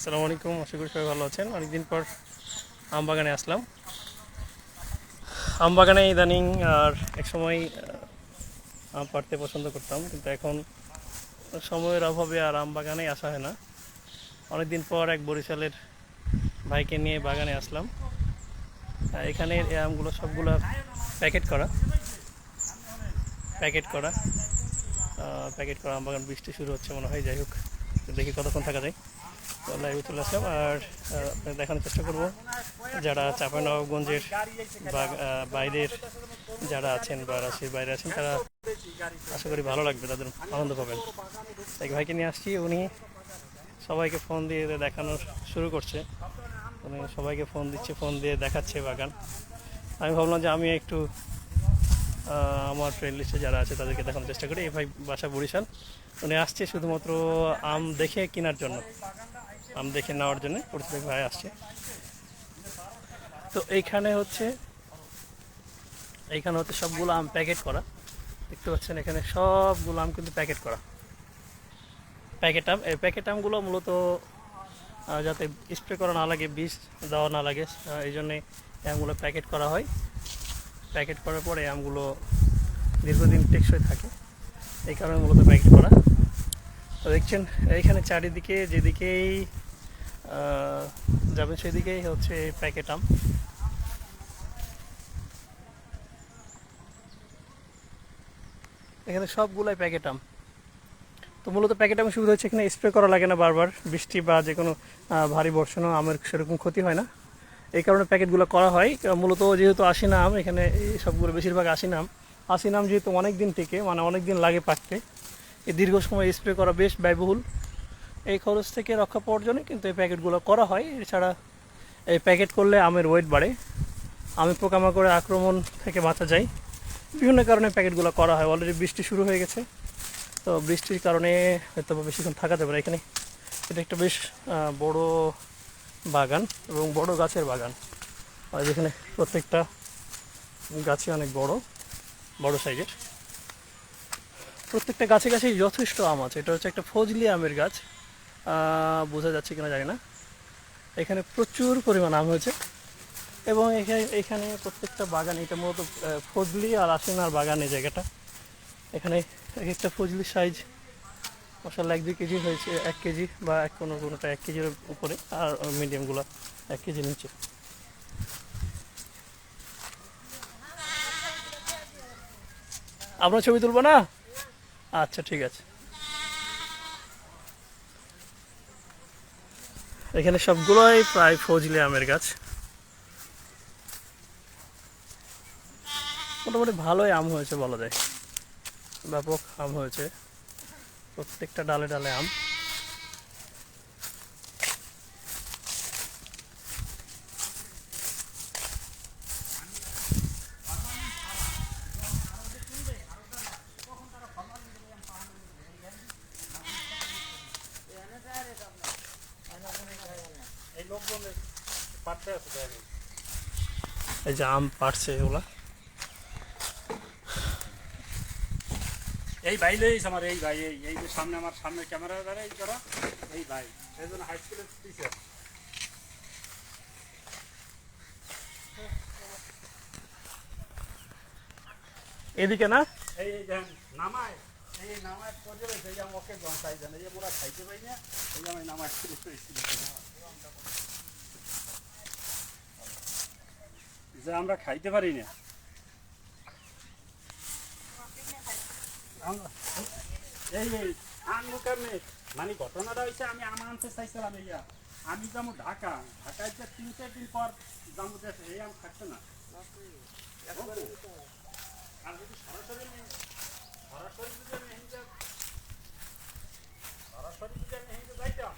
আসসালামু আলাইকুম, আশা করি সবাই ভালো আছেন। অনেকদিন পর আম বাগানে আসলাম। আম বাগানে ইদানিং আর এক সময় আম পাড়তে পছন্দ করতাম, কিন্তু এখন সময়ের অভাবে আর আম বাগানে আসা হয় না। অনেকদিন পর এক বরিশালের ভাইকে নিয়ে বাগানে আসলাম। এখানে এই আমগুলো সবগুলো প্যাকেট করা। প্যাকেট করা। প্যাকেট করা আম বাগান বৃষ্টি শুরু হচ্ছে মনে হয়, যাই হোক, দেখি কতক্ষণ থাকা যায়। তো লাইভে আর দেখানোর চেষ্টা করব যারা চাঁপানবাবগঞ্জের বা বাইরের যারা আছেন বা রাশির বাইরে আছেন, তারা আশা করি ভালো লাগবে, তাদের আনন্দ পাবেন। এক ভাইকে নিয়ে আসছি, উনি সবাইকে ফোন দিয়ে দেখানো শুরু করছে। উনি সবাইকে ফোন দিচ্ছে, ফোন দিয়ে দেখাচ্ছে বাগান। আমি ভাবলাম যে আমি একটু আমার ফ্রেন্ড লিস্টে যারা আছে, তাদেরকে দেখানোর চেষ্টা করি। এই ভাই বাসা বরিশাল। উনি আসছে শুধুমাত্র আম দেখে কেনার জন্য। আম দেখে নেওয়ার জন্য পরিচিত এক ভাই আসছে। তো এইখানে হচ্ছে এইখানে হচ্ছে সবগুলো আম প্যাকেট করা। দেখতে পাচ্ছেন এখানে সবগুলো আম কিন্তু প্যাকেট করা। প্যাকেট আম, এই প্যাকেট আমগুলো মূলত যাতে স্প্রে করা না লাগে, বিষ দেওয়া না লাগে এই জন্যে আমগুলো প্যাকেট করা হয়। প্যাকেট করার পরে আমগুলো দীর্ঘদিন টেকসই থাকে। এই কারণে মূলত প্যাকেট করা। তো দেখছেন, এইখানে চারিদিকে, যেদিকেই যাবেন সেদিকেই হচ্ছে প্যাকেট আম। এখানে সবগুলাই প্যাকেট আম। তো মূলত প্যাকেট আমের সুবিধা হচ্ছে এখানে স্প্রে করা লাগে না বারবার। বৃষ্টি বা যে কোনো ভারী বর্ষণও আমের সেরকম ক্ষতি হয় না। এই কারণে প্যাকেটগুলো করা হয়। মূলত যেহেতু আশি নাম এখানে এই সবগুলো বেশিরভাগ আশি নাম আশি নাম যেহেতু অনেক দিন থেকে মানে অনেক দিন লাগে পাকতে। এই দীর্ঘ সময় স্প্রে করা বেশ ব্যয়বহুল। এই খরচ থেকে রক্ষা পাওয়ার জন্য কিন্তু এই প্যাকেটগুলো করা হয়। এছাড়া এই প্যাকেট করলে আমের ওয়েট বাড়ে। আমি পোকামাকড়ের আক্রমণ থেকে বাঁচা যায়। বিভিন্ন কারণে প্যাকেটগুলো করা হয়। অলরেডি বৃষ্টি শুরু হয়ে গেছে। তো বৃষ্টির কারণে হয়তো বেশিক্ষণ থাকা যাবে না এখানে। এটা একটা বেশ বড় বাগান এবং বড় গাছের বাগান। আর যেখানে প্রত্যেকটা গাছে অনেক বড় বড় সাইজের। প্রত্যেকটা গাছে গাছেই যথেষ্ট আম আছে। এটা হচ্ছে একটা ফজলি আমের গাছ। বোঝা যাচ্ছে কিনা জানি না। এখানে প্রচুর পরিমাণ আম হয়েছে এবং এখানে এখানে প্রত্যেকটা বাগান, এটা মূলত ফজলি আর আশিনার বাগান এই জায়গাটা। এখানে এক একটা ফজলি সাইজ মশালা এক দুই কেজি হয়েছে, এক কেজি বা এক কোনো কোনোটা এক কেজির উপরে আর মিডিয়ামগুলো এক কেজি নিচে। আপনার ছবি তুলবো না? আচ্ছা ঠিক আছে। এখানে সবগুলোই প্রায় ফজলি আমের গাছ। মোটামুটি ভালোই আম হয়েছে বলা যায়। ব্যাপক আম হয়েছে। প্রত্যেকটা ডালে ডালে আম। এই যে আম পাড়ছে এগুলা। এই ভাই লইস আমার এই ভাই এই এই যে সামনে আমার সামনে ক্যামেরা এই করা এই ভাই জন্য হাই স্কুলের টিচার এদিকে না? এই নামায় এই নামায় পড়ে রয়েছে এই যে আমাকে জমতাই জানে এই মোরা খাইতে পাই না এই আমি নামায় যে আমরা খাইতে পারি না। এই আনব কেমনে? মানে ঘটনাটা হয়েছে আমি আম আনতে চাইছিলাম ইয়া আমি। যাব ঢাকা। ঢাকায় যে তিন, চার দিন পর যাব দেশে এই আম থাকছে না। আর যদি সরাসরি সরাসরি যদি আমি হিন্দে সরাসরি যদি আমি যাইতাম,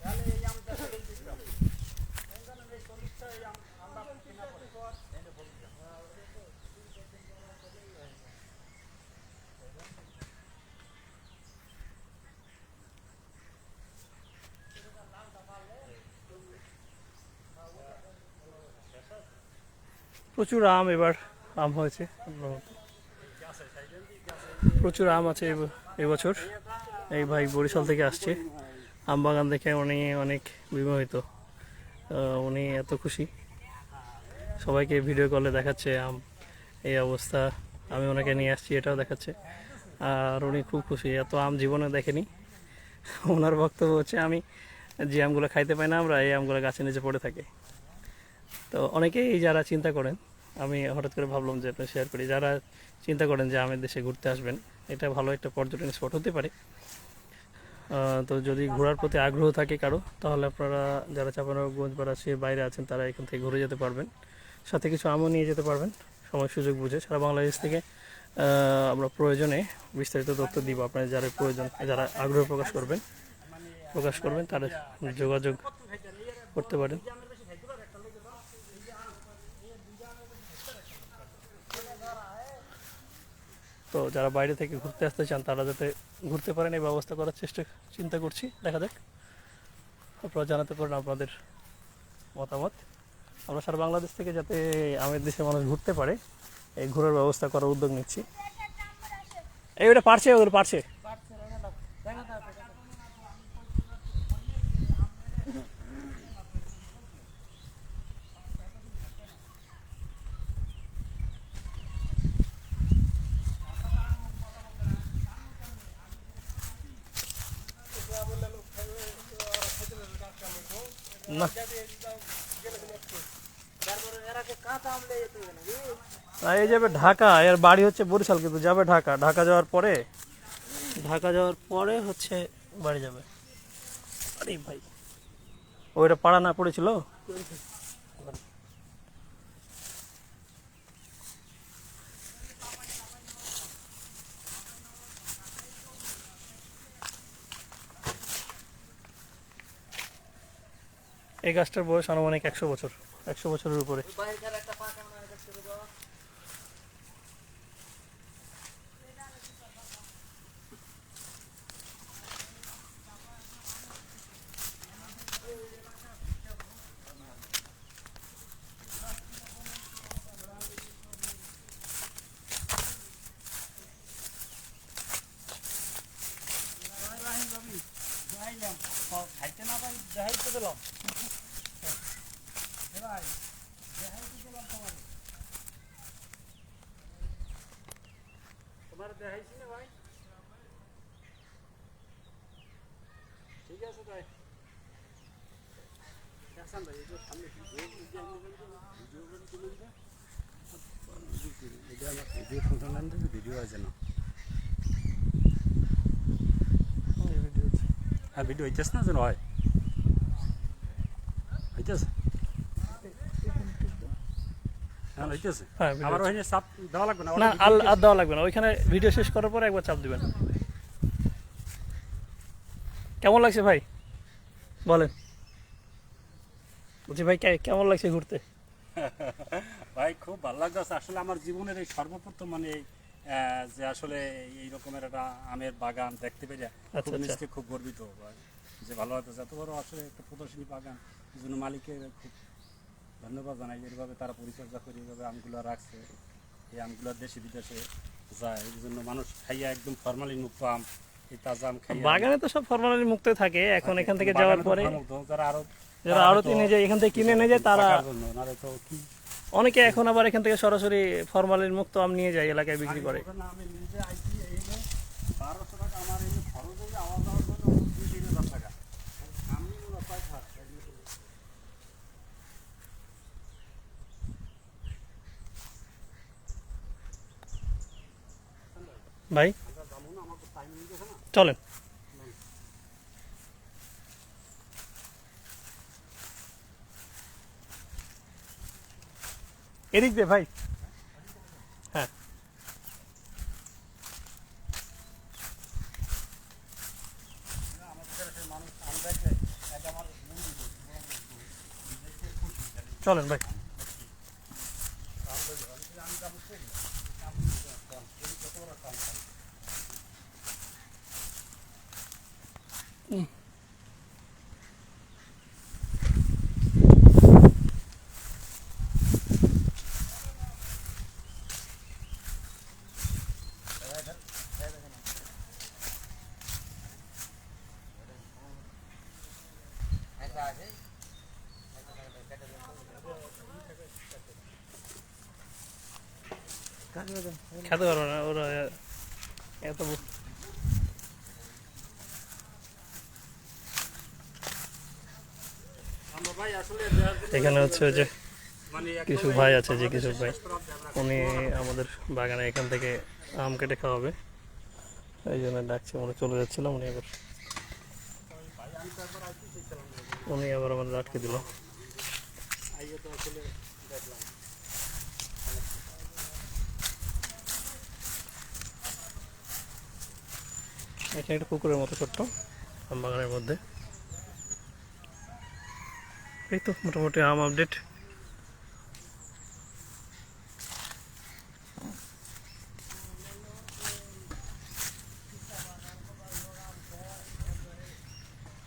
তাহলে এই আম দেশে দিতাম এই জন্য এই চল্লিশটা এই আম আমরা কিনা পরে এনে বলতাম প্রচুর আম এবার, আম হয়েছে প্রচুর আম আছে এব- এবছর। এই ভাই বরিশাল থেকে আসছে। আম বাগান দেখে উনি অনেক বিমোহিত। উনি এত খুশি। সবাইকে ভিডিও কলে দেখাচ্ছে আম, এই অবস্থা। আমি ওনাকে নিয়ে আসছি, এটাও দেখাচ্ছে। আর উনি খুব খুশি, এত আম জীবনে দেখেনি। ওনার বক্তব্য হচ্ছে, আমি যে আমগুলো খাইতে পাই না আমরা, এই আমগুলো গাছের নিচে পড়ে থাকে। তো অনেকেই যারা চিন্তা করেন আমি হঠাৎ করে ভাবলাম যে আপনি শেয়ার করি। যারা চিন্তা করেন যে আমের দেশে ঘুরতে আসবেন, এটা ভালো একটা পর্যটন স্পট হতে পারে। তো যদি ঘোরার প্রতি আগ্রহ থাকে কারও, তাহলে আপনারা যারা চাপানগঞ্জ বা রাজশাহীর বাইরে আছেন, তারা এখান থেকে ঘুরে যেতে পারবেন। সাথে কিছু আমও নিয়ে যেতে পারবেন, সময় সুযোগ বুঝে। সারা বাংলাদেশ থেকে আমরা প্রয়োজনে বিস্তারিত তথ্য দিব। আপনার যারা প্রয়োজন, যারা আগ্রহ প্রকাশ করবেন প্রকাশ করবেন তারা যোগাযোগ করতে পারেন। তো যারা বাইরে থেকে ঘুরতে আসতে চান, তারা যাতে ঘুরতে পারেন, এই ব্যবস্থা করার চেষ্টা, চিন্তা করছি। দেখা যাক। আপনারা জানাতে পারেন আপনাদের মতামত। আমরা সারা বাংলাদেশ থেকে যাতে আমাদের দেশে মানুষ ঘুরতে পারে, এই ঘোরার ব্যবস্থা করার উদ্যোগ নিচ্ছি। এই ওটা পারছে, ওগুলো পারছে। না। এই যাবে ঢাকা, এর বাড়ি হচ্ছে বরিশাল, কিন্তু যাবে ঢাকা। ঢাকা যাওয়ার পরে, ঢাকা যাওয়ার পরে হচ্ছে বাড়ি যাবে। আরে ভাই ওইটা পাড়া না পড়েছিল? এই গাছটার বয়স আনুমানিক একশো বছর একশো বছরের উপরে। খাইতে না পাই দিলাম তোমার দেখাইছি না ভাই? ঠিক আছে তাই। হাসান ভাই এই সামনে ভিডিও ভিডিও আমার ভিডিও ফাংশন ভিডিও আছে না। হ্যাঁ ভিডিও হইতেছে না যেন হয় হইতেছে হ্যাঁ হইতেছে। হ্যাঁ আবার ওখানে চাপ দেওয়া লাগবে না না আর আর দেওয়া লাগবে না। ওইখানে ভিডিও শেষ করার পরে একবার চাপ দিবেন। কেমন লাগছে ভাই? বলেন। বলছি ভাই কেমন লাগছে ঘুরতে? ভাই খুব ভালো লাগতেছে। আসলে আমার জীবনের এই সর্বপ্রথম মানে যে আসলে এই রকমের একটা আমের বাগান দেখতে পেরে আচ্ছা, খুব আচ্ছা। খুব গর্বিত ভাই। যে ভালো লাগতেছে। এত বড় আসলে একটা প্রদর্শনী বাগান জন্য মালিককে খুব ধন্যবাদ জানাই। এইভাবে তারা পরিচর্যা করে এইভাবে আমগুলো রাখছে। এই আমগুলো দেশে বিদেশে যায় এই জন্য মানুষ খাইয়া একদম ফরমালিন মুক্ত আম এই তাজা আম খাইয়া বাগানে তো সব ফর্মালি মুক্ত থাকে এখন এখান থেকে যাওয়ার পরে যারা আরও যারা আরও তিনে যায় এখান থেকে কিনে নিয়ে যায় তারা তো কি? অনেকে এখন আবার এখান থেকে সরাসরি ফরমালিন মুক্ত আম নিয়ে যায় এলাকায় বিক্রি করে ওখানে আমি নিজে আইছি এই যে বারোশো টাকা আমার এই যে খরচ হয়ে যে আওয়াজ যাওয়ার জন্য দুই তিন হাজার টাকা আমি মনে হয় থাক ভাই। চলেন। এদিক দে ভাই। হ্যাঁ। চলেন ভাই। খেতে পারবে না, ওরা এত এখানে হচ্ছে যে মানে কিছু ভাই আছে, যে কিছু ভাই। উনি আমাদের বাগানে এখান থেকে আম কেটে খাওয়াবে। এই জন্য ডাকছে, আমরা চলে যাচ্ছিলাম, উনি এবার উনি আবার আমাদের আটকে দিল। এখানে একটা পুকুরের মতো ছোট্ট। আম বাগানের মধ্যে। এই তো মোটামুটি আম আপডেট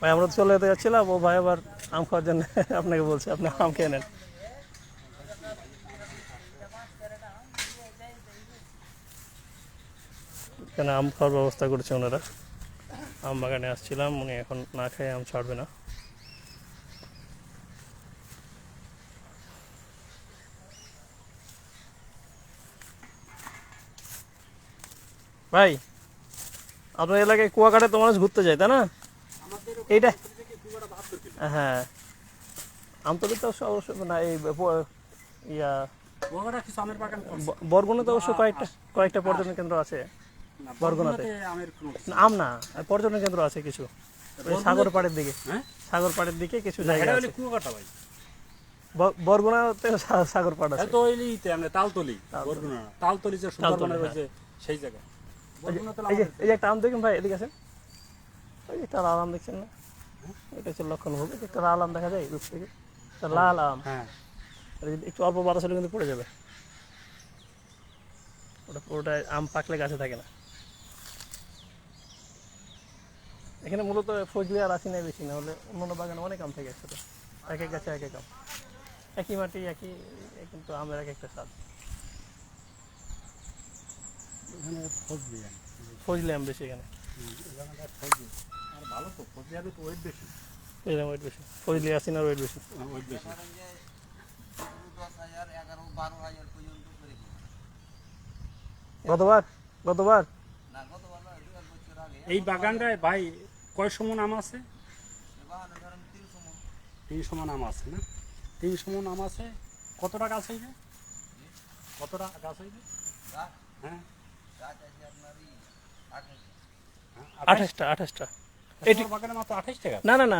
ভাই, আমরা চলে যেতে যাচ্ছিলাম, ও ভাই আবার আম খাওয়ার জন্য আপনাকে বলছে, আপনি আম খেয়ে নেন। এখানে আম খাওয়ার ব্যবস্থা করেছে ওনারা। আম বাগানে আসছিলাম, উনি এখন না খেয়ে আম ছাড়বে না। ভাই, আপনার এলাকায় কুয়াকাটা তো মানুষ ঘুরতে যায়, তাই না? এইটা? হ্যাঁ। আমতলি তো অবশ্য- না এই ইয়া বরগুনাতে অবশ্য কয়েকটা কয়েকটা পর্যটন কেন্দ্র আছে। বরগুনাতে। আম না পর্যটন কেন্দ্র আছে কিছু। সাগর পাড়ের দিকে। হ্যাঁ? সাগর পাড়ের দিকে কিছু জায়গা আছে। ভাই। বরগুনাতে সাগর পাড় আছে। এটা তো আমরা তালতলি বরগুনা। তালতলি যে সুন্দরবনের ওই যে সেই জায়গা। এই যে একটা আম দেখুন ভাই এদিকে আছে ওই একটা আম দেখছেন না? এটা হচ্ছে লক্ষণ হবে একটা লাল আম দেখা যায় দূর থেকে। লাল আম। হ্যাঁ। একটু অল্প বাতাস হলে কিন্তু পড়ে যাবে। ওটা পুরোটা আম পাকলে গাছে থাকে না। এখানে মূলত ফজলি আর আসি নাই বেশি না হলে অন্যান্য বাগানে অনেক আম থাকে একসাথে। এক এক গাছে এক এক আম। একই মাটি একই কিন্তু আমের এক একটা স্বাদ। এখানে ফজলি আম। ফজলি আম বেশি এখানে। ভালো তো ওয়েট বেশি। ওয়েট বেশি। আসিনার ওয়েট বেশি। ওয়েট বেশি। দশ হাজার এগারো বারো হাজার পর্যন্ত গতবার? গতবার? এই বাগানটায় ভাই কয় সমন আম আছে? তিনশো মন আম আছে না? তিনশো মন আম আছে কতটা গাছ? হইবে কতটা গাছ হইবে হ্যাঁ হ্যাঁ, আঠাশটা আঠাশটা। এটি বাগানে মাত্র আঠাশ টাকা। না না না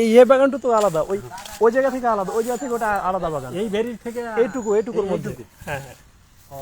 এই এ বাগানটা তো আলাদা। ওই ওই জায়গা থেকে আলাদা ওই জায়গা থেকে ওটা আলাদা বাগান। এই বেরির থেকে এইটুকু এইটুকুর মধ্যে? হ্যাঁ হ্যাঁ। ও,